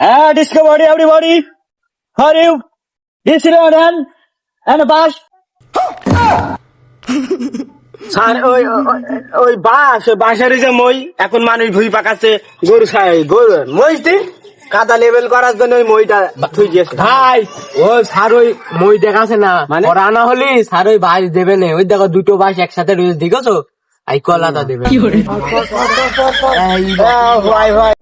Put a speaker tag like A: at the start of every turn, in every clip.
A: Uh, discovery, everybody. How are you? This is and and bash.
B: Sir ওই ওই- ওই বাস ওই বাঁশের যে মই এখন মানুষ ভুই পাকাচ্ছে গরু খায় গরু। মইতে কাদা লেভেল করার জন্য ওই মইটা থুই দিয়েছে।
C: ভাই ও স্যার ওই মই দেখাছে না।
B: মানে?
C: ওরা আনা হলি স্যার ওই বাস দেবে না। ওই দেখো দুটো বাস একসাথে রয়েছে দেখেছ আই কলাটা দেবে।
B: ভাই ভাই।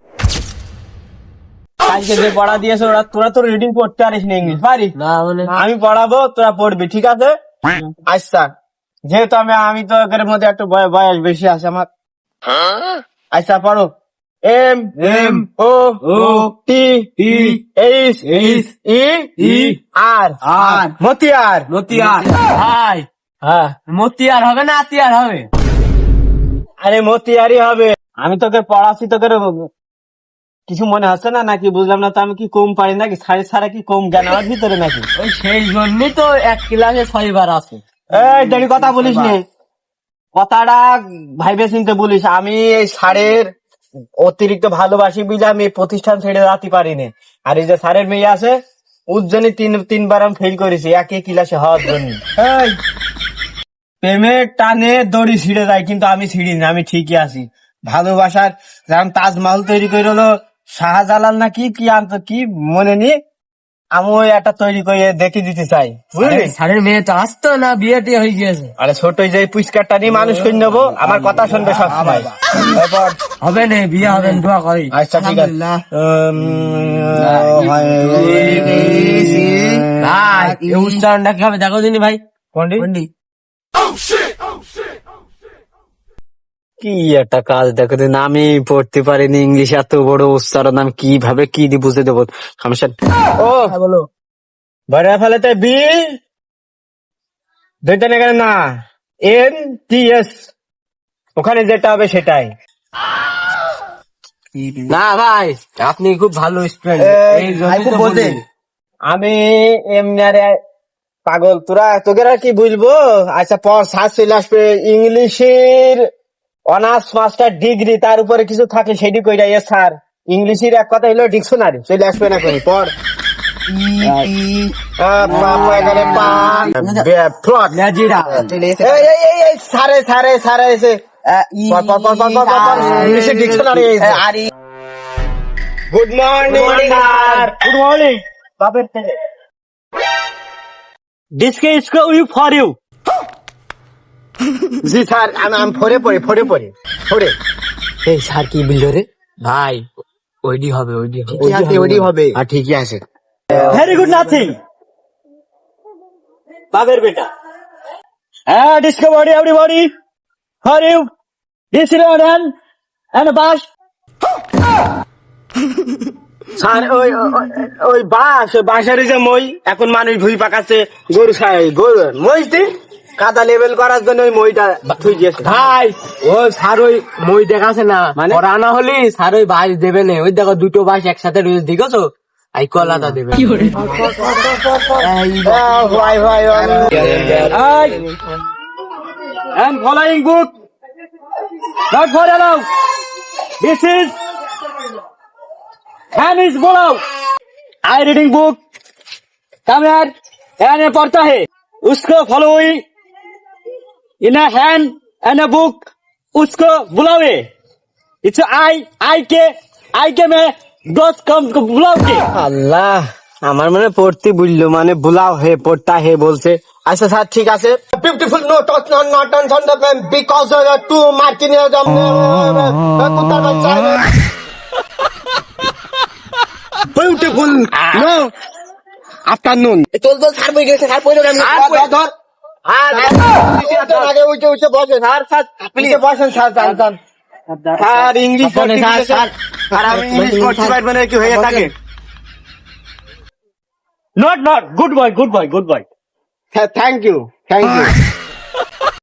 B: কালকে যে পড়া দিয়েছে ওরা তোরা তো রিডিং করতে পারিস না ইংলিশ পারিস?
C: না মানে
B: আমি পড়াবো তোরা পড়বি ঠিক আছে? আচ্ছা যেহেতু আমি আমি তো এর মধ্যে একটু বয়স বেশি আছে আমার। আচ্ছা পড়ো। M M O O T T H H E E R. R. Matiar.
C: Matiar. ভাই
B: হ্যাঁ।
C: মতিয়ার হবে না আতিয়ার হবে?
B: আরে মতিয়ারই হবে। আমি তোকে পড়াচ্ছি তোকে কিছু মনে হচ্ছে না নাকি বুঝলাম না তো আমি কি কম পারি নাকি? সাড়ে সারা কি কম জ্ঞান আমার ভিতরে নাকি?
C: ওই সেই জন্যই তো এক ক্লাসে ছয়বার আছে।
B: এই দেরি কথা বলিস নে। কথাটা ভাইবে চিনতে বলিস। আমি এই সারের অতিরিক্ত ভালোবাসি বুঝে আমি প্রতিষ্ঠান ছেড়ে যেতে পারি না আর এই যে সারের মেয়ে আছে উজ্জনী তিন তিনবার আমি ফেল করেছি একই ক্লাসে হওয়ার জন্য এই, প্রেমের টানে দড়ি ছিঁড়ে যায় কিন্তু আমি ছিঁড়ি না আমি ঠিকই আছি। ভালোবাসার যেমন তাজমহল তৈরি করে হলো শাহজালাল না কি কি আনতো কি মনে নি আমি ওই একটা তৈরি করে দেখে দিতে চাই। বুঝলি?
C: স্যারের মেয়ে তো আসতো না বিয়ে টিয়ে হয়ে গিয়েছে।
B: আরে ছোট যে পুষ্কারটা নিয়ে মানুষ করে নেব আমার কথা শুনবে সব সময়। তারপর
C: হবে না বিয়ে হবে না, দোয়া করি।
B: আচ্ছা ঠিক আছে।
C: ভাই এই উচ্চারণটা কি হবে দেখো দিনি ভাই।
B: পণ্ডিত
A: কি একটা কাজ দেখো দিন আমি পড়তে পারিনি ইংলিশ এত বড় উচ্চারণ আমি কীভাবে কি দিয়ে বুঝে দেবো? সমস্যা
B: ও!
C: বলো।
B: ভরে ফেলেতে বি দুইটা এখানে না এন টি এস। ওখানে যেটা হবে সেটাই।
C: না ভাই আপনি খুব ভালো স্টুডেন্ট
B: আমি এমনি আরে পাগল। তোরা তোকে আর কি বুঝব? আচ্ছা পর সাত চলে আসবে ইংলিশের অনার্স মাস্টার ডিগ্রি তার উপরে কিছু থাকে সেটি কইরা এ স্যার ইংলিশের এক কথা হলো ডিকশনারি। চলে আসবে না কই পর আহ, পা, পা, এখানে পা, বে- ফ্লট।
C: লেজিরা।
B: এই, এই, এই, এই, সারে, সারে, সারে এসে। ইংলিশের dictionary good morning
A: good morning বাপের থেকে we for you
B: G sir আমি আমি ফোরে পড়ি ফোরে পড়ি ফোরে।
C: এই স্যার কি বলল রে? ভাই ওইডি হবে ওইডি হবে।
B: ঠিকই আছে ওডি হবে। আর ঠিকই আছে।
A: ভেরি গুড নাথিং বাপের বেটা। হ্যাঁ discovery everybody how you this is and and বাস
B: স্যার ওই ওই- ওই বাস ওই বাঁশের যে মই এখন মানুষ ভুই পাকাচ্ছে গরু খায় গরু মইতে কাদা লেভেল করার জন্য ওই মইটা থুই দিয়েছে
C: ভাই ও স্যার ওই মই দেখাছে না
B: মানে?
C: ওরা আনা হলি স্যার ওই বাস দেবে না ওই দেখো দুটো বাস একসাথে রয়েছে দেখেছো আই কলাটা দেবে
B: আহ, ভাই ভাই ভাই।
A: I am following book. Not for allow. This is hand is below. I reading book. Come here. And ये पढ़ता है उसको following in a hand and a
B: আল্লাহ আমার মানে পড়তে বুঝলো মানে বুলাও হে পড়তা হে বলছে। আচ্ছা স্যার ঠিক আছে। Beautiful no touch not not on off because to মার্টিনিয়াস জামনে কুত্তার বিউটিফুল নো আফটারনুন চল বল স্যার বই গেছে স্যার পড়ল আমি ধর আগে উঠে উঠে বসেন স্যার স্যার প্লিজ। বসেন sir sir sir sir English
C: sir, sir, sir.
B: আর আমি ইংলিশ পড়তে পারব না কি হয়ে থাকে?
A: Not not good boy good boy good boy
B: thank you thank you